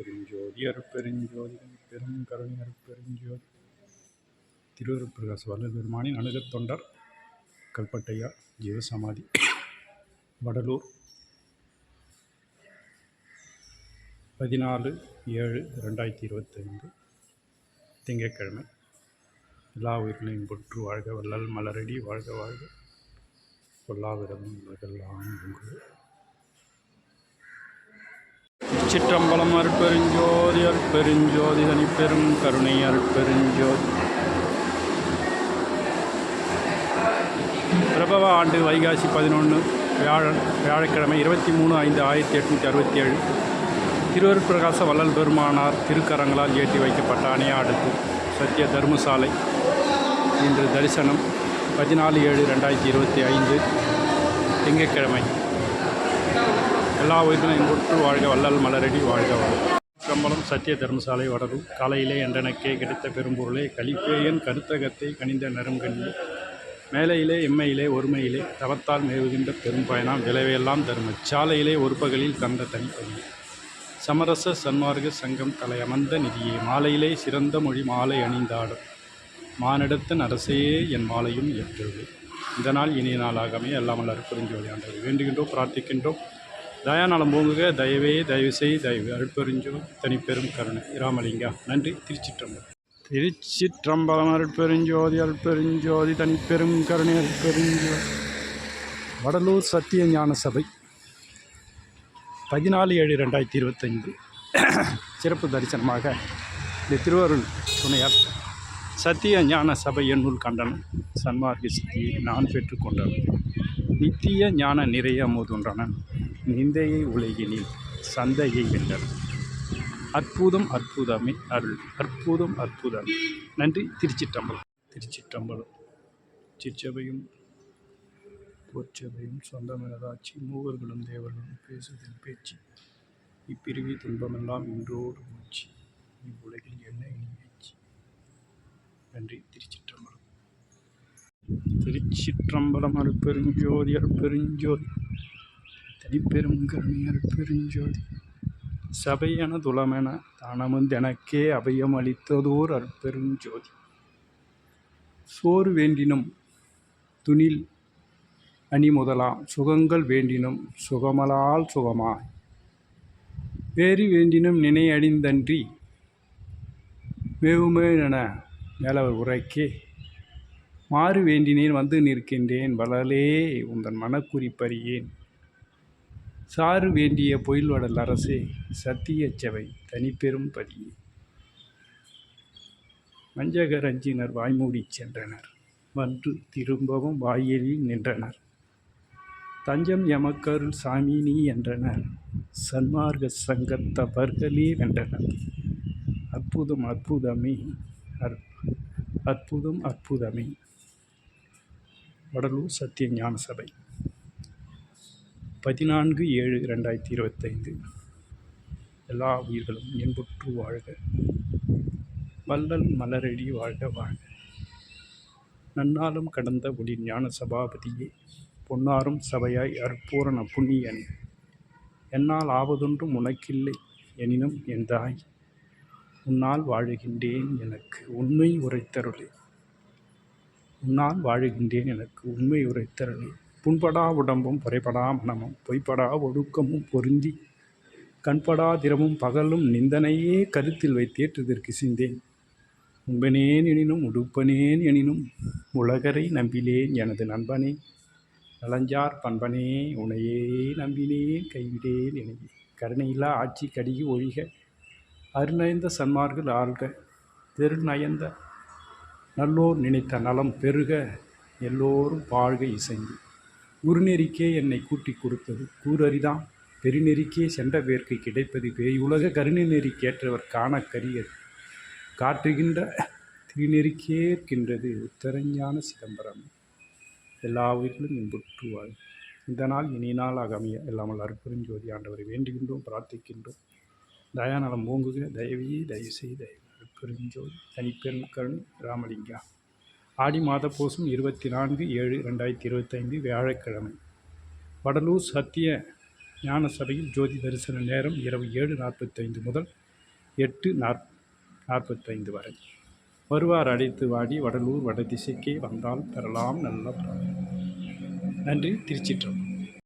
பெருஞ்சோதி அருப்பெருஞ்சோதி பெரும் கருணை அருப்பெருஞ்சோதி. திருவருட்பிரகாச வல்லல் பெருமானின் அணுகத் தொண்டர் கல்பட்டையா ஜீவசமாதி வடலூர். பதினாலு ஏழு ரெண்டாயிரத்தி இருபத்தைந்து திங்கட்கிழமை. எல்லா உயிர்களையும் பொற்று வாழ்க வள்ளல் மலரடி வாழ்க வாழ்க. கொல்லாவிரதம் உலகெல்லாம் உங்கள். சிற்றம்பலம் அருட்பெருஞ்சோதி அருட்பெருஞ்சோதி தனிப்பெரும் கருணை அருட்பெருஞ்சோதி. பிரபவ ஆண்டு வைகாசி பதினொன்று வியாழன் வியாழக்கிழமை இருபத்தி மூணு ஐந்து ஆயிரத்தி எட்நூற்றி அறுபத்தி ஏழு திருவருட்பிரகாச வள்ளல் பெருமானார் திருக்கரங்களால் ஏற்றி வைக்கப்பட்ட அணையாடுக்கு சத்திய தர்மசாலை. இன்று தரிசனம் பதினாலு ஏழு ரெண்டாயிரத்தி இருபத்தி ஐந்து திங்கட்கிழமை. எல்லா உயிர்களும் இன்புற்று வாழ்க வல்லல் மலரடி வாழ்க வாழ்க கம்பளம் சத்திய தர்மசாலை வடரும் காலையிலே என்றனக்கே கிடைத்த பெரும்பொருளே கலிப்பேயன் கருத்தகத்தை கனிந்த நறுங்கண்ணி மேலையிலே எம்மையிலே ஒருமையிலே தவத்தால் மேவுகின்ற பெரும்பயனால் விளைவையெல்லாம் தரும். சாலையிலே ஒரு பகலில் தந்த தனிப்பதி சமரச சன்மார்க்க சங்கம் தலையமர்ந்த நிதியே மாலையிலே சிறந்த மொழி மாலை அணிந்தாடும் மானிடத்தின் அரசையே என் மாலையும் ஏற்றது. இந்த நாள் இனிய நாளாகவே எல்லாம் எல்லாமல்லர் புரிஞ்சு விளையாண்டது வேண்டுகின்றோம் பிரார்த்திக்கின்றோம். தயாநலம் பூங்குக தயவே தயவு செய் தயவு அருட்பெருஞ்சோ தனிப்பெரும் கருணை. ராமலிங்கா நன்றி. திருச்சிற்றம்பலம். திருச்சிற்றம்பலம் அருட்பெருஞ்சோதி அருட்பெருஞ்சோதி தனிப்பெரும் கருணை அருட்பெருஞ்சோ வடலூர் சத்திய ஞான சபை. பதினாலு ஏழு ரெண்டாயிரத்தி இருபத்தைந்து. சிறப்பு தரிசனமாக இந்த திருவருள் துணையார் சத்திய ஞான சபை என்னுள் கண்டனம். சன்மார்க்க சித்தியை நான் பெற்றுக்கொண்டேன் நித்திய ஞான நிறைய அமுதுன்றனன் நிந்தையை உலகினில் சந்தையை வென்றன். அற்புதம் அற்புதமே அருள். அற்புதம் அற்புதம். நன்றி. திருச்சிட்டம்பலம் திருச்சிட்டம்பலம் சிற்றபையும் போற்றபையும் சொந்தமினதாட்சி மூவர்களும் தேவர்களும் பேசுதல் பேச்சு. இப்பிரிவி துன்பமெல்லாம் இன்றோடு மூச்சு இவ்வுலகில் என்ன இனி நன்றி. திருச்சிற்றம்பலம். திருச்சிற்றம்பலம் அருட்பெருஞ்சோதி அருட்பெருஞ்சோதி தனிப்பெரும் கருணை அருட்பெருஞ்சோதி சபையென துளமென தானமந்தெனக்கே அபயம் அளித்ததோர் அருட்பெருஞ்சோதி சோறு வேண்டினும் துணில் அணி முதலாம் சுகங்கள் வேண்டினும் சுகமலால் சுகமாய். வேறு வேண்டினும் நினை அடிந்தன்றி மேவுமே என மேலவர் உரைக்கே மாறு வேண்டினேன் வந்து நிற்கின்றேன் வளலே உந்தன் மனக்குறிப்பறியேன். சாறு வேண்டிய பொயில்வடல் அரசே சத்தியச்சவை தனிப்பெரும் பதியே வஞ்சகரஞ்சினர் வாய்மூடி சென்றனர் வந்து திரும்பவும் வாயிலில் நின்றனர். தஞ்சம் எமக்கருள் சாமி நீ என்றனர் சன்மார்க்க சங்கத்தவர்களே வென்றனர். அற்புதம் அற்புதமே அற் அற்புதம் அற்புதமே. வடலூர் சத்திய ஞான சபை. பதினான்கு ஏழு ரெண்டாயிரத்தி இருபத்தைந்து. எல்லா உயிர்களும் என்புற்று வாழ்க. வள்ளல் மலரடி வாழ்க வாழ்க. நன்னாலும் கடந்த ஒளி ஞான சபாபதியே பொன்னாரும் சபையாய் அற்பூரண புண்ணியனே. என்னால் ஆவதொன்றும் உனக்கில்லை எனினும் என் தாய் உன்னால் வாழுகின்றேன் எனக்கு உண்மை உரைத்தருளே. உன்னால் வாழுகின்றேன் எனக்கு உண்மை உரைத்தரணி புண்படா உடம்பும் புறைபடா மனமும் பொய்ப்படா ஒழுக்கமும் பொருந்தி. கண்படா திறமும் பகலும் நிந்தனையே கருத்தில் வைத்தேற்றதற்கு சிந்தேன் உண்பனேன் எனினும் உடுப்பனேன் எனினும் உலகரை நம்பிலேன் எனது நண்பனே. நலஞ்சார் பண்பனே உனையே நம்பினேன் கைவிடேன் எனவே கருணையில்லா ஆட்சி கடிகி ஒழிக அருநயந்த சன்மார்கள் ஆள்க. தெருநயந்த நல்லோர் நினைத்த நலம் பெருக எல்லோரும் வாழ்க இசைந்து. குருநெறிக்கே என்னை கூட்டி கொடுத்தது கூரறிதாம். பெருநெறிக்கே சென்ற பேர்க்கு கிடைப்பது பேயுலக கருணை நெறிக்கேற்றவர் காண கரியது காட்டுகின்ற திருநெறிக்கேற்கின்றது உத்தரஞான சிதம்பரம். எல்லா உயிர்களும் இன்புற்றுவாள் இந்த நாள் இனி நாளாக அமைய எல்லாமல் அற்புதஞ்சோதி ஆண்டவரை வேண்டுகின்றோம் பிரார்த்திக்கின்றோம். தயாநலம் ஓங்குக தயவி தயவு செய் தயவு அற்புதஞ்சோதி தனிப்பெரும் கருண் ராமலிங்கா. ஆடி மாத பூசம் இருபத்தி நான்கு ஏழு ரெண்டாயிரத்தி இருபத்தைந்து வியாழக்கிழமை. வடலூர் சத்திய ஞான சபையில் ஜோதி தரிசன நேரம் இரவு ஏழு நாற்பத்தைந்து முதல் எட்டு நாற் நாற்பத்தைந்து வரை. வருவார் அழைத்து வாடி வடலூர் வடதிசைக்கே வந்தால் பெறலாம் நல்ல நன்றி திருச்சிற்றம்பலம்.